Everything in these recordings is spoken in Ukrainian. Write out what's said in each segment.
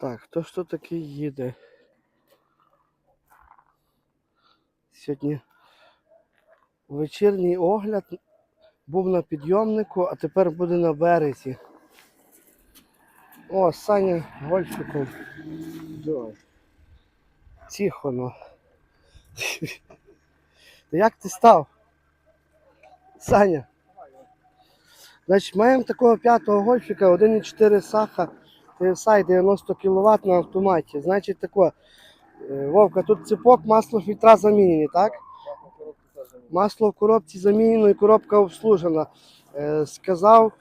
Так, хто тут такий їде? Сьогодні вечірній огляд був на підйомнику, а тепер буде на березі. О, Саня гольфиком. Тихо, ну. Та Як ти став? Саня. Значить, маємо такого п'ятого гольфіка, 1,4 саха, TSI 90 кВт на автоматі. Значить тако, е, Вовка, тут цепок, масло фільтра замінені, так? Масло в коробці замінено і коробка обслужена. Е, сказав,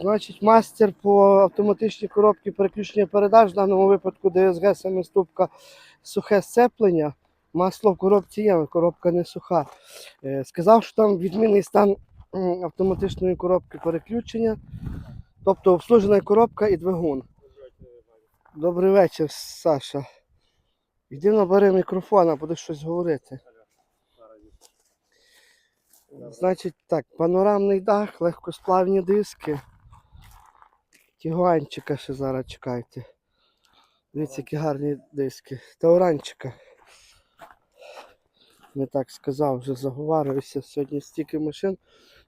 значить, мастер по автоматичній коробці переключення передач, в даному випадку DSG семиступка сухе сцеплення. Масло в коробці є, коробка не суха. Е, сказав, що там відмінний стан автоматичної коробки переключення, тобто обслужена коробка і двигун. Добрий вечір, Саша. Іди набери мікрофона, будеш щось говорити. Значить так, панорамний дах, легкосплавні диски. Тігуанчика ще зараз чекайте. Дивіться, які гарні диски. Тауранчика. Не так сказав, вже заговарююся. Сьогодні стільки машин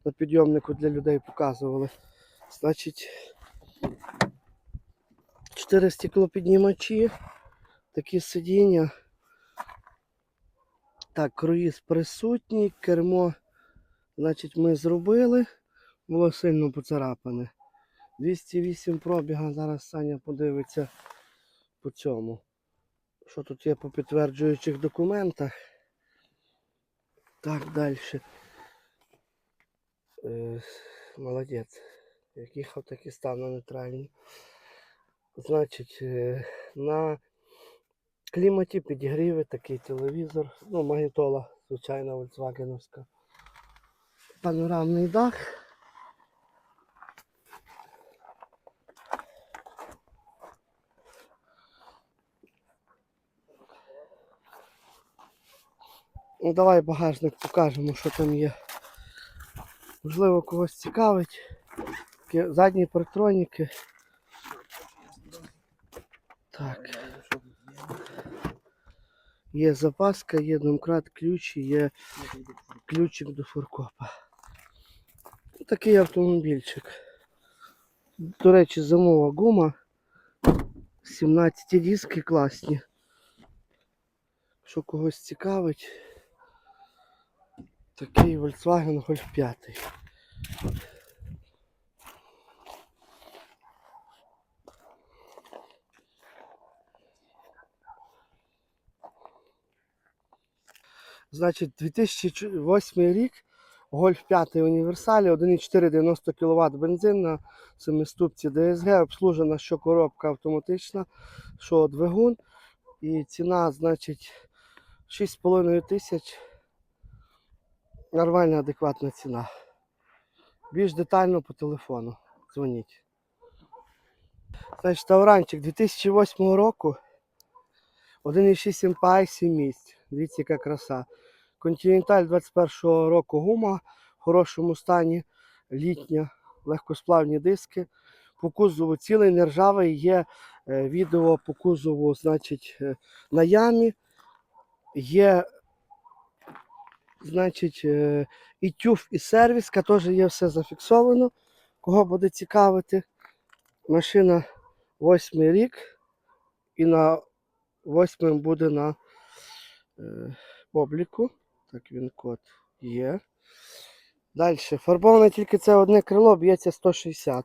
на підйомнику для людей показували. Значить, 4 стеклопіднімачі, такі сидіння. Так, круїз присутній, кермо, значить, ми зробили. Було сильно поцарапане. 208 пробіга, зараз Саня подивиться по цьому. Що тут є по підтверджуючих документах? Так, далі. Е, молодець. Як їхав, так і став на нейтральній. Значить, е, на кліматі підігріви такий телевізор. Ну, магнітола, звичайна Volkswagenовська. Панорамний дах. Ну, давай багажник покажемо, що там є. Можливо, когось цікавить. Такі задні парктроніки. Так. Є запаска, є домкрат, ключ, і є ключик до фуркопа. Такий автомобільчик. До речі, зимова гума. 17 диски класні. Що когось цікавить. Такий Volkswagen Golf 5. Значить, 2008 рік, Golf 5 універсалі, 1,4 90 кВт бензин на семиступці DSG, обслужена що коробка автоматична, що двигун. І ціна, значить, 6,5 тисяч. Нормальна, адекватна ціна. Більш детально по телефону. Дзвоніть. Значить, Тауранчик 2008 року. 1,6 MPI 7 місць. Дивіться, яка краса. Континенталь 21 року гума в хорошому стані, літня, легкосплавні диски. По кузову цілий нержавий, є е, відео по кузову, значить, е, на ямі. Є, значить, е, і тюф, і сервіска, теж є все зафіксовано. Кого буде цікавити. Машина 8 рік і на 8 буде на е, обліку. Так, він код є. Далі. Фарбоване тільки це одне крило, б'ється 160.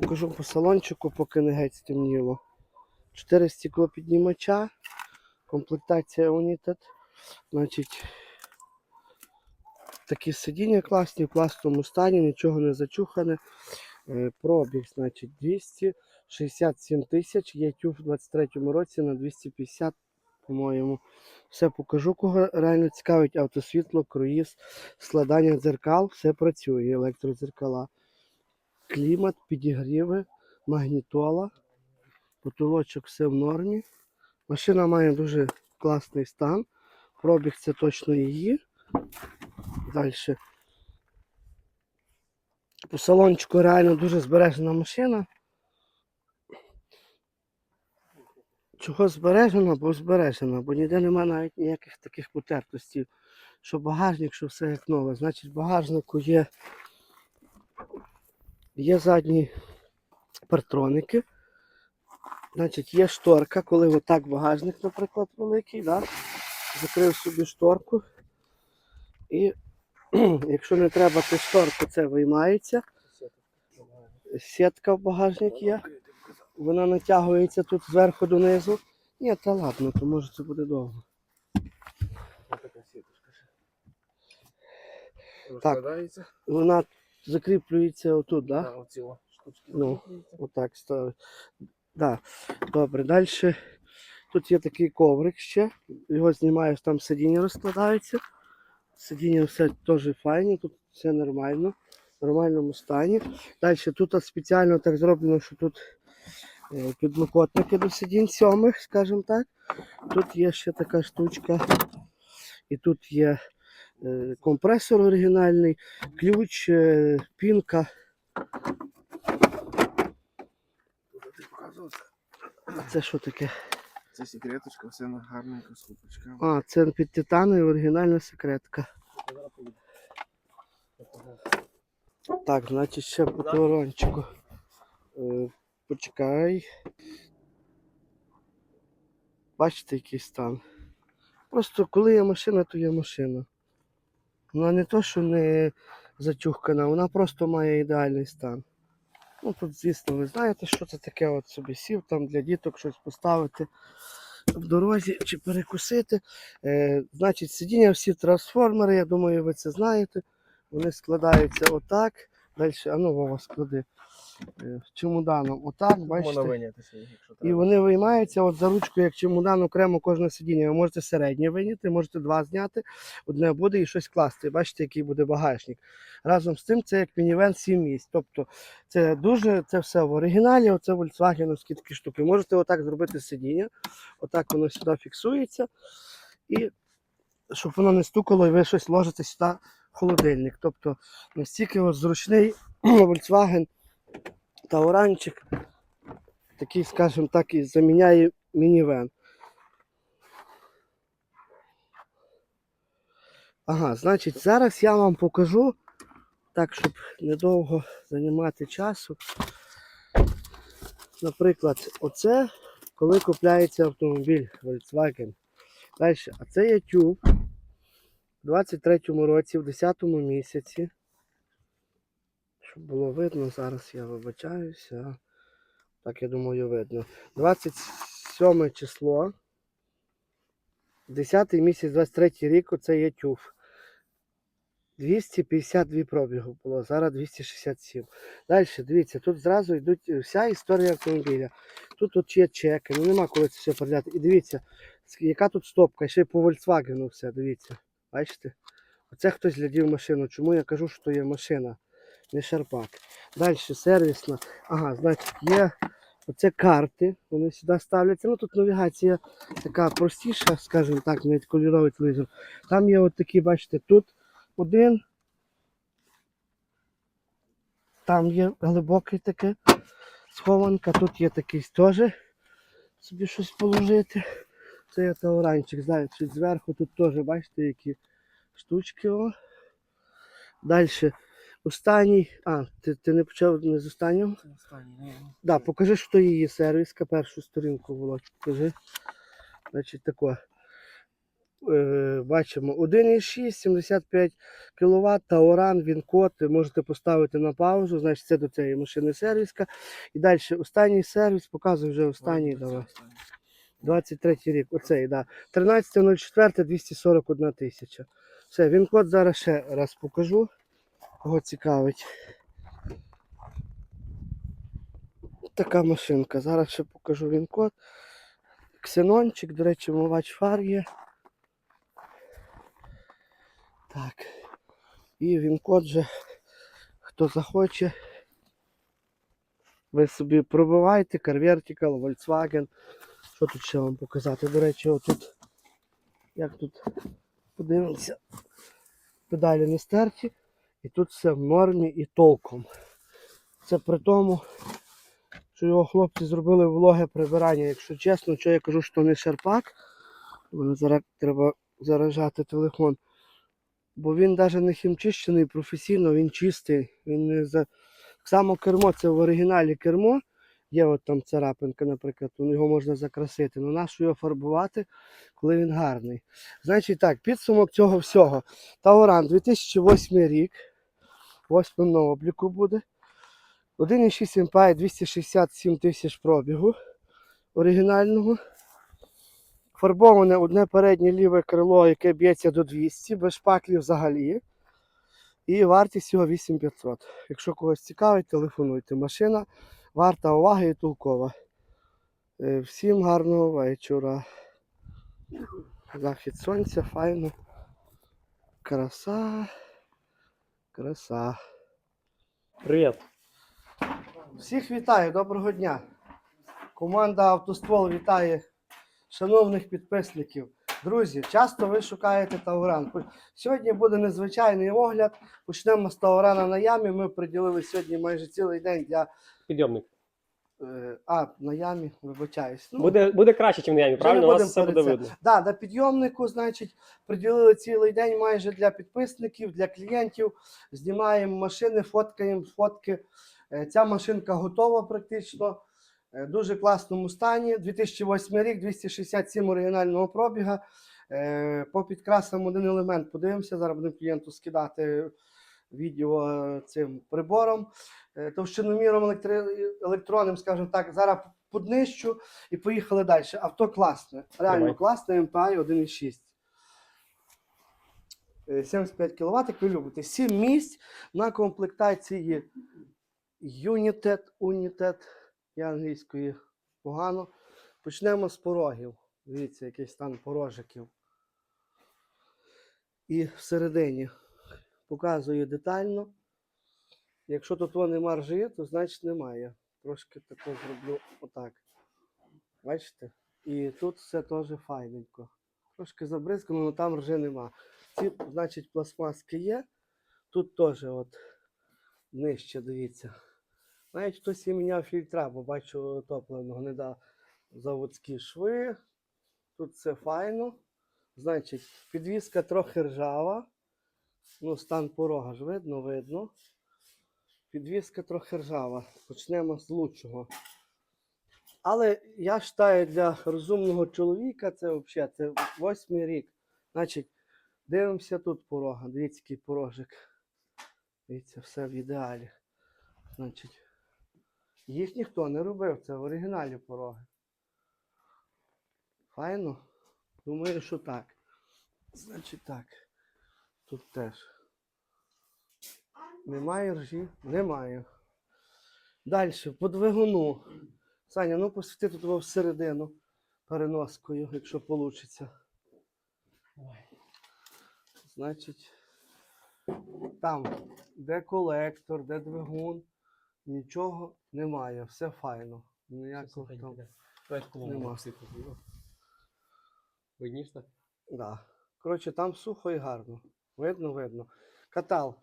Покажу по салончику, поки не геть стемніло. 4 стеклопіднімача. Комплектація United. Значить, такі сидіння класні, в класному стані, нічого не зачухане. Е, Пробіг, значить, 267 тисяч. Є тюф у 23-му році на 250, по-моєму. Все покажу, кого реально цікавить автосвітло, круїз, складання дзеркал, все працює, електродзеркала. Клімат, підігріви, магнітола, потолочок все в нормі. Машина має дуже класний стан. Пробіг це точно її. Далі. По салончику реально дуже збережена машина. Чого збережена, бо збережена, бо ніде немає навіть ніяких таких потертостей. Що багажник, що все як нове. Значить, в багажнику є, є задні партроники. Значить, є шторка, коли отак багажник, наприклад, великий, да? закрив собі шторку. І якщо не треба ту шторку, це виймається. Сітка в багажник є. Вона натягується тут зверху донизу. Ні, та ладно, то може це буде довго. Так. Вона закріплюється отут, так? Да? Да, оці о штучки. Ну. Отак ставить. Да. Добре, далі. Тут є такий коврик ще. Його знімаєш, там сидіння розкладається. Сидіння все теж файні, тут все нормально, в нормальному стані. Далі тут спеціально так зроблено, що тут підлокотники до сидінь сьомих, скажімо так. Тут є ще така штучка. І тут є е, компресор оригінальний, ключ, е, пінка. Показував. Це що таке? Це секреточка, все на гарненько з купочками. А, це під титаною оригінальна секретка. Так, значить ще по турончику. Почекай. Бачите, який стан. Просто коли є машина, то є машина. Вона не то, що не затюхкана, вона просто має ідеальний стан. Ну тут, звісно, ви знаєте, що це таке, от собі сів там для діток щось поставити в дорозі чи перекусити. Е, значить, сидіння всі трансформери, я думаю, ви це знаєте. Вони складаються отак. Далі, а ну Вова, склади. Е, чемоданом. Отак, Можна бачите. винятися, якщо І вони виймаються от за ручку, як чемодан окремо кожне сидіння. Ви можете середнє вийняти, можете два зняти, одне буде і щось класти. Bачите, який буде багажник. Разом з тим, це як мінівен 7 місць. Тобто це дуже це все в оригіналі, оце Volkswagen такі штуки. Можете отак зробити сидіння, отак воно сюди фіксується. І щоб воно не стукало, і ви щось ложите сюди в холодильник. Тобто настільки ось зручний Volkswagen Тауранчик такий, скажімо так, і заміняє мінівен. Ага, значить, зараз я вам покажу, так, щоб недовго займати часу. Наприклад, оце коли купляється автомобіль Volkswagen. Далі, а це є тюб у 23-му році, в 10-му місяці. Було видно, зараз я вибачаюся. Так, я думаю, видно. 27 число. 10 місяць, 23 рік, оце є тюф. 252 пробігу було, зараз 267. Далі, дивіться, тут зразу йдуть е, вся історія автомобіля. Тут от є чеки, ну нема коли це все передати. І дивіться, яка тут стопка, ще й по Volkswagen все, дивіться. Бачите? Оце хтось глядів машину. Чому я кажу, що є машина, не шарпак. Далі сервісна. Ага, значить, є оце карти, вони сюди ставляться. Ну тут навігація така простіша, скажімо так, навіть кольоровий телевізор. Там є от такі, бачите, тут один. Там є глибокий таке схованка, тут є такий теж собі щось положити. Це є тауранчик, знаєте, зверху тут теж, бачите, які штучки. О. Далі. Останній. А, ти, ти не почав не з останнього? Останній, ні. Да, покажи, що її сервіска, першу сторінку Володь, покажи. Значить, тако. Е, бачимо 1,6, 75 кВт, Тауран, він код, можете поставити на паузу, значить це до цієї машини сервіска. І далі останній сервіс, показую вже останній. Давай. 23 рік, оцей, да. 13.04, 241 тисяча. Все, він код зараз ще раз покажу. Кого цікавить. Така машинка. Зараз ще покажу він код. Ксенончик, до речі, мивач фар є. Так. І він код же, хто захоче. Ви собі пробивайте, Carvertical, Volkswagen. Що тут ще вам показати? До речі, отут, як тут подивимося, педалі не стерті. І тут все в нормі і толком. Це при тому, що його хлопці зробили вологе прибирання. Якщо чесно, що я кажу, що не шарпак, мене зараз треба заражати телефон. Бо він навіть не хімчищений професійно, він чистий. Він не за... Само кермо це в оригіналі кермо. Є от там царапинка, наприклад, його можна закрасити. Ну нащо його фарбувати, коли він гарний. Значить так, підсумок цього всього. Тауран 2008 рік. Восьмим на обліку буде. 1,6 МПА 267 тисяч пробігу оригінального. Фарбоване одне переднє ліве крило, яке б'ється до 200, без шпаклів взагалі. І вартість його 8500. Якщо когось цікавить, телефонуйте. Машина варта уваги і толкова. Е, Всім гарного вечора. Захід сонця, файно. Краса. Краса. Привіт. Всіх вітаю, доброго дня. Команда Автоствол вітає шановних підписників. Друзі, часто ви шукаєте Тауран. Сьогодні буде незвичайний огляд. Почнемо з Таурана на ямі. Ми приділили сьогодні майже цілий день для. Підйомник. Е, А, на ямі, вибачаюсь. Ну, Буде, буде краще, ніж на ямі, правильно? У вас все буде видно. Да, на підйомнику, значить, приділили цілий день майже для підписників, для клієнтів. Знімаємо машини, фоткаємо фотки. Е, Ця машинка готова практично. Е, В дуже класному стані. 2008 рік, 267 оригінального пробіга. Е, По підкрасам один елемент. Подивимося, зараз будемо клієнту скидати відео цим прибором. Е, Товщиноміром електри... електронним, скажімо так, зараз поднищу і поїхали далі. Авто класне, реально Давай. класне, MPI 1.6. Е, 75 кВт, як ви любите. 7 місць на комплектації United, United, я англійської погано. Почнемо з порогів. Дивіться, який стан порожиків. І всередині показую детально. Якщо тут вони маржі, то значить немає. Трошки тако зроблю отак. Бачите? І тут все теж файненько. Трошки забризкано, але там ржи нема. Ці, значить, пластмаски є. Тут теж от нижче, дивіться. Навіть хтось і міняв фільтра, бо бачу топленого не дав заводські шви. Тут все файно. Значить, підвіска трохи ржава. Ну, стан порога ж видно, видно. Підвіска трохи ржава. Почнемо з лучшого. Але я вважаю, для розумного чоловіка це взагалі це восьмий рік. Значить, дивимося тут порога. Дивіться, який порожик. Дивіться, все в ідеалі. Значить, їх ніхто не робив, це в оригіналі пороги. Файно? Думаю, що так. Значить так. Тут теж. Немає ржі? Немає. Далі, по двигуну. Саня, ну посвіти тут його всередину переноскою, якщо вийде. Значить, там, де колектор, де двигун, нічого немає, все файно. Ніякого там. Нема. Видніш так? Да. Коротше, там сухо і гарно. Видно, видно. Катал.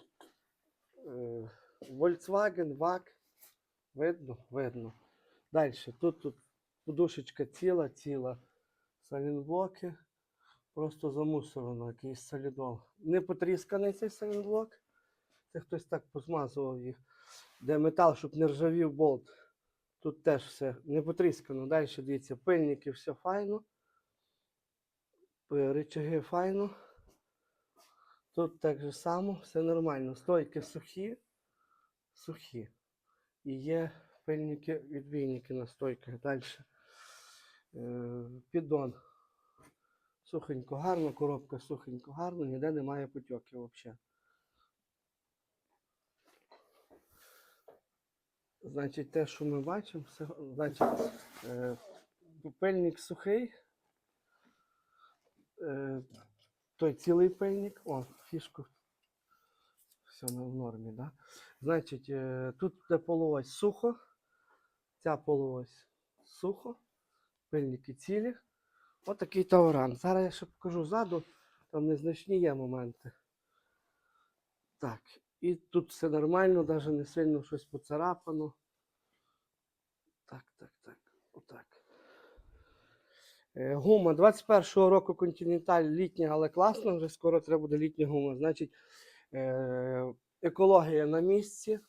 Е, Volkswagen, VAG. Видно, видно. Далі. Тут, тут подушечка ціла, ціла. Салінблоки. Просто замусорено, якийсь солідол. Не потрісканий цей салінблок. Це хтось так позмазував їх. Де метал, щоб не ржавів болт. Тут теж все не потріскано. Далі дивіться, пильники, все файно. Е, Рычаги файно. Тут так же само, все нормально. Стойки сухі, сухі. І є пильники, відбійники на стойках. Далі. Е, Піддон. Сухенько гарно, коробка сухенько гарно, ніде немає потьоків взагалі. Значить, те, що ми бачимо, все, значить, е, пильник сухий. Е, той цілий пильник. О, фішку. Все в нормі, да? Значить, е, тут де полуось сухо, ця полуось сухо, пильники цілі. Отакий тауран. Зараз я ще покажу ззаду, там незначні є моменти. Так, І тут все нормально, навіть не сильно щось поцарапано. Так, так, так. Е, Гума 21-го року Continental літня, але класна, вже скоро треба буде літня гума. Значить, е, екологія на місці.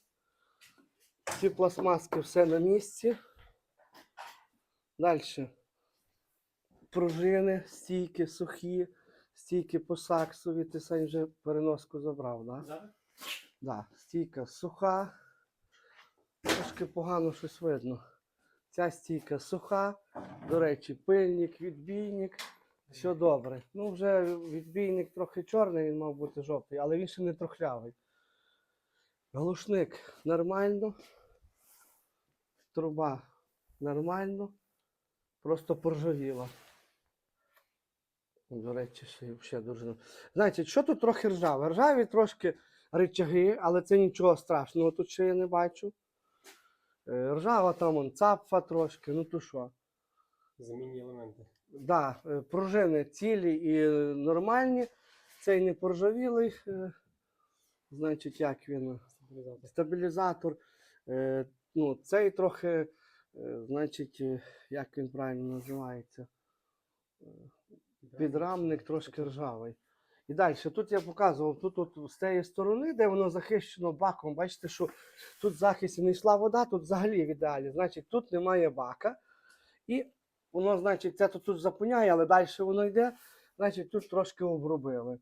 Ці пластмаски все на місці. Далі. Пружини, стійки сухі, стійки по саксові. Ти сам вже переноску забрав, так? Да? Да, стійка суха. Трошки погано щось видно. Ця стійка суха. До речі, пильник, відбійник. Все добре. Ну, вже відбійник трохи чорний, він мав бути жовтий, але він ще не трохлявий. Глушник нормально. Труба нормально. Просто поржавіла. До речі, ще взагалі дуже. Знаєте, що тут трохи ржаве? Ржаві трошки рычаги, але це нічого страшного тут ще я не бачу. Е, Ржава там он, цапфа трошки, ну то що. Замінні елементи. Да, е, пружини цілі і нормальні. Цей не поржавілий. е, Значить, як він? Стабілізатор. Стабілізатор. Ну, цей трохи, значить, як він правильно називається? Підрамник трошки ржавий. І далі, тут я показував, тут от з тієї сторони, де воно захищено баком, бачите, що тут захисті не йшла вода, тут взагалі в ідеалі. Значить, тут немає бака. І воно, значить, це тут, тут але далі воно йде, значить, тут трошки обробили.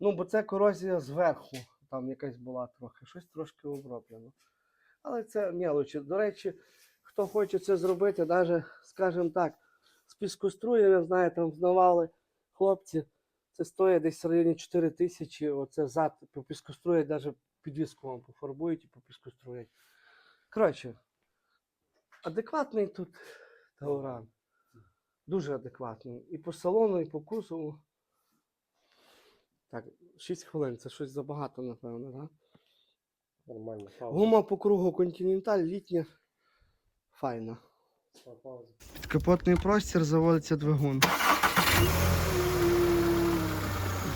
Ну, бо це корозія зверху, там якась була трохи, щось трошки оброблено. Але це мелочі. До речі, хто хоче це зробити, навіть, скажімо так, з піскоструєм, я знаю, там знавали хлопці, це стоїть десь в районі 4 тисячі, оце зад попіскострують, навіть підвіску вам пофарбують і попіскострують. Коротше, адекватний тут Тауран. Дуже адекватний. І по салону, і по кузову. Так, 6 хвилин, це щось забагато, напевно, так? Нормально. Пауза. Гума по кругу Continental літня. Файна. Пауза. Підкапотний простір заводиться двигун.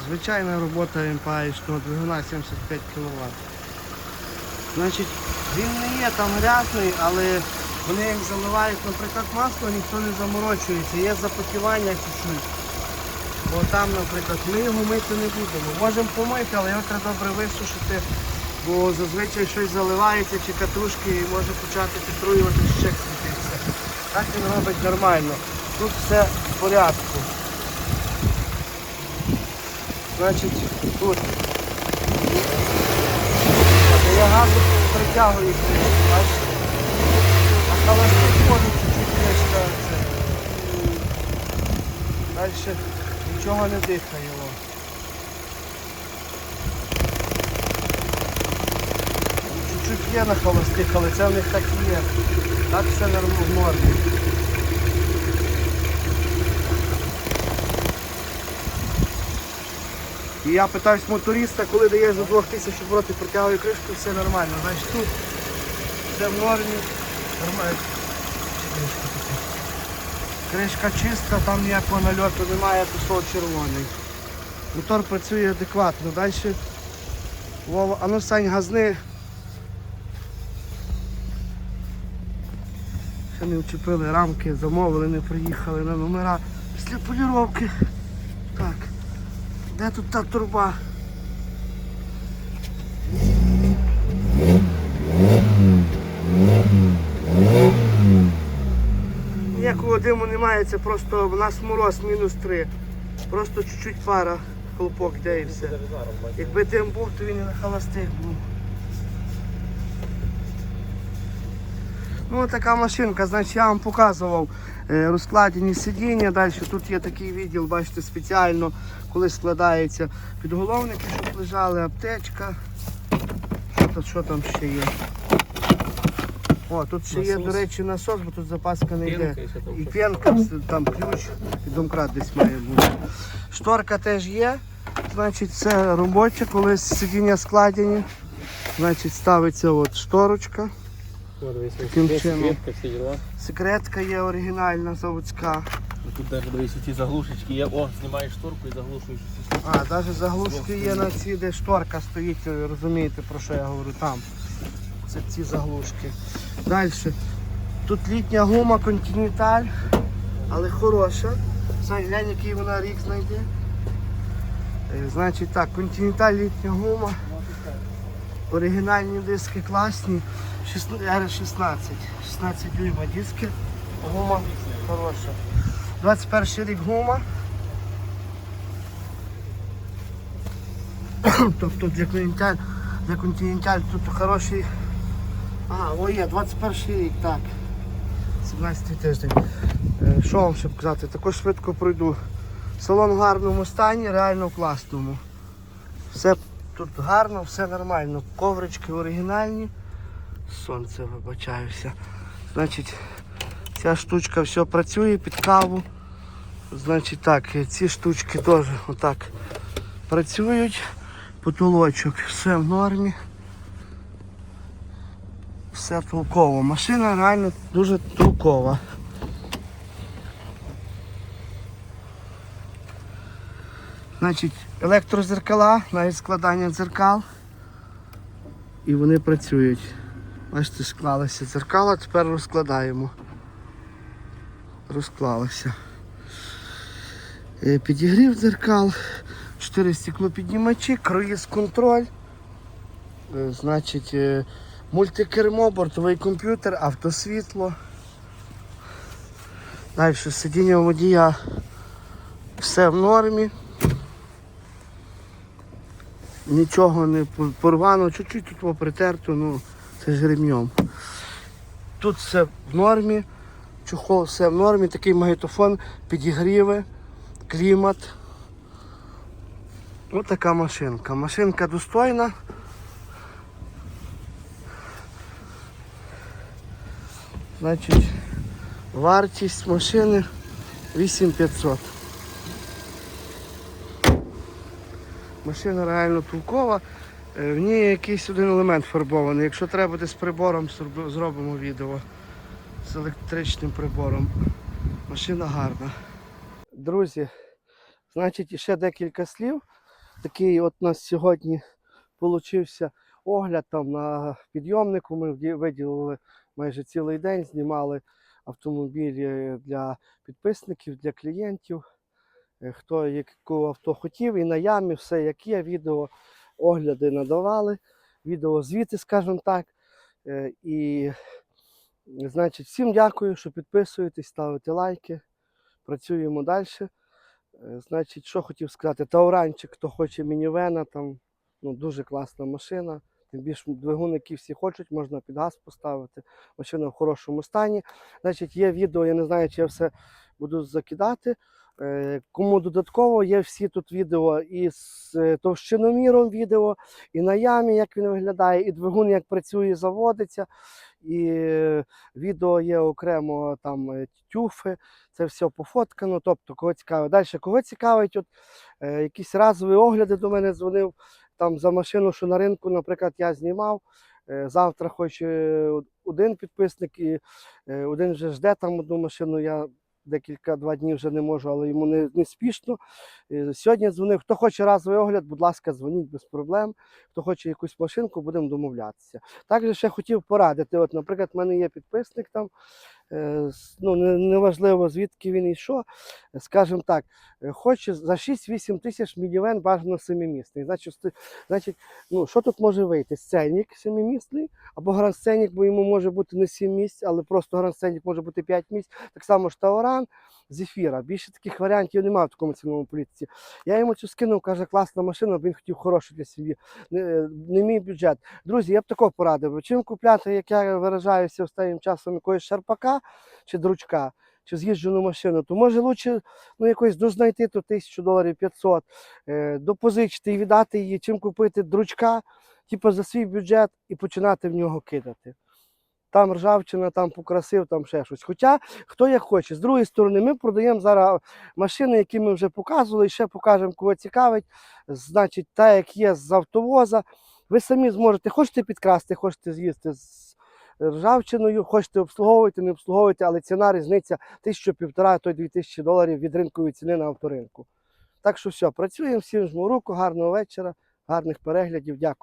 Звичайна робота імпаєчного двигуна 75 кВт. Значить, він не є там грязний, але вони як заливають, наприклад, масло, ніхто не заморочується. Є запотівання чуть-чуть. Бо там, наприклад, ми його мити не будемо. Можемо помити, але його треба добре висушити, бо зазвичай щось заливається чи катушки і може почати підтруювати ще світитися. Так він робить нормально. Тут все в порядку. Значить, тут. Я газу притягую, бачите? А холостик може чуть-чуть це. Далі нічого не дихає. Чуть-чуть є на холостих, але це в них так і є. Так все норм- в нормі. І я питаюсь моториста, коли даєш до 2000 оборотів, протягую кришку, все нормально. Значить тут все в нормі. Нормально. Кришка чиста, там ніякого нальоту немає, пішов червоний. Мотор працює адекватно. Далі. Вова, а ну Сань, газни. Ще не вчепили рамки, замовили, не приїхали на номера після поліровки. Де тут та труба? Ніякого диму немає, це просто в нас мороз мінус 3. Просто чуть-чуть пара, хлопок де і все. Якби дим був, то він і на холостих був. Ну така машинка, значить я вам показував розкладені сидіння. Далі тут є такий відділ, бачите, спеціально, коли складаються підголовники, щоб лежали, аптечка. Що, тут, що там ще є? О, тут ще є, до речі, насос, бо тут запаска не йде. І що там ключ, і домкрат десь має бути. Шторка теж є. Значить, це робоче, коли сидіння складені. Значить, ставиться от шторочка. Таким чином. секретка, є оригінальна заводська. Тут навіть дивись ці заглушечки є. О, знімаєш шторку і заглушуєш усі. А, навіть заглушки є на ці, де шторка стоїть, розумієте про що я говорю там. Це ці заглушки. Далі. Тут літня гума Continental, але хороша. Сань, глянь, який вона рік знайде. Е, Значить так, Continental літня гума. Оригінальні диски класні. R16. 16 дюйма диски. Гума хороша. 21 рік гума. Тобто для континенталь, для континенталь тут хороший. А, о є, 21 рік, так. 17 тиждень. Е, Що вам ще показати? Також швидко пройду. Салон в гарному стані, реально в класному. Все тут гарно, все нормально. Коврички оригінальні. Сонце вибачаюся. Значить, ця штучка все працює під каву. Значить так, ці штучки теж отак працюють. Потолочок, все в нормі. Все толково. Машина реально дуже толкова. Значить, електрозеркала, навіть складання дзеркал. І вони працюють. Бачите, склалися дзеркала, тепер розкладаємо. Розклалися. Е, Підігрів дзеркал, 4 стеклопіднімачі, круїз контроль. Е, Значить, е, мультикермо, бортовий комп'ютер, автосвітло. Далі сидіння водія все в нормі. Нічого не порвано, чуть-чуть тут притерто, ну це ж ремнем. Тут все в нормі, чохол все в нормі, такий магнітофон, підігріви, клімат. Ось така машинка. Машинка достойна. Значить, вартість машини 8500. Машина реально толкова. Е, В ній якийсь один елемент фарбований. Якщо треба буде з прибором, зробимо відео з електричним прибором. Машина гарна. Друзі, значить, ще декілька слів. Такий от у нас сьогодні получився огляд там на підйомнику. Ми виділили майже цілий день, знімали автомобілі для підписників, для клієнтів. Е, Хто яку авто хотів, і на ямі все як є, відео огляди надавали, відео звіти, скажімо так. Е, І значить, всім дякую, що підписуєтесь, ставите лайки. Працюємо далі. Значить, що хотів сказати, Тауранчик, хто хоче мінівена, там ну, дуже класна машина. Тим більше двигун, який всі хочуть, можна під газ поставити. Машина в хорошому стані. Значить, є відео, я не знаю, чи я все буду закидати. Е, Кому додатково є всі тут відео і з е, товщиноміром відео, і на ямі, як він виглядає, і двигун як працює, заводиться. І е, відео є окремо там тюфи, це все пофоткано. Тобто, кого цікавить. Далі, кого цікавить, от, е, якісь разові огляди до мене дзвонив там за машину, що на ринку, наприклад, я знімав. Завтра хоче один підписник і один вже жде там одну машину. Я декілька два дні вже не можу, але йому не, не спішно. Е, Сьогодні дзвонив. Хто хоче разовий огляд, будь ласка, дзвоніть без проблем. Хто хоче якусь машинку, будемо домовлятися. Також ще хотів порадити. От, наприклад, в мене є підписник там. Е, Ну, неважливо, звідки він. Е, Скажімо так, е, хоче за 6-8 тисяч мінівен бажано семимісний. Значить, значить, ну, що тут може вийти? Сценік семимісний або гранд-сценік, бо йому може бути не 7 місць, але просто гранд-сценік може бути 5 місць. Так само ж Тауран, Зефіра. Більше таких варіантів немає в такому цінному політиці. Я йому цю скинув, каже, класна машина, він хотів хорошу для сім'ї. Не, не мій бюджет. Друзі, я б такого порадив. Чим купляти, як я виражаюся останнім часом, якогось шарпака чи дручка, чи з'їжджену машину, то може лучше ну, якось дознайти то тисячу доларів 500, е, допозичити і віддати її, чим купити дручка, типу за свій бюджет і починати в нього кидати. Там ржавчина, там покрасив, там ще щось. Хоча хто як хоче. З другої сторони, ми продаємо зараз машини, які ми вже показували, і ще покажемо, кого цікавить. Значить, та, як є з автовоза, ви самі зможете, хочете підкрасти, хочете з'їсти з ржавчиною. Хочете обслуговувати, не обслуговуйте, але ціна різниця тисячу півтора, то й дві тисячі доларів від ринкової ціни на авторинку. Так що все, працюємо, всім жму руку, гарного вечора, гарних переглядів. Дякую.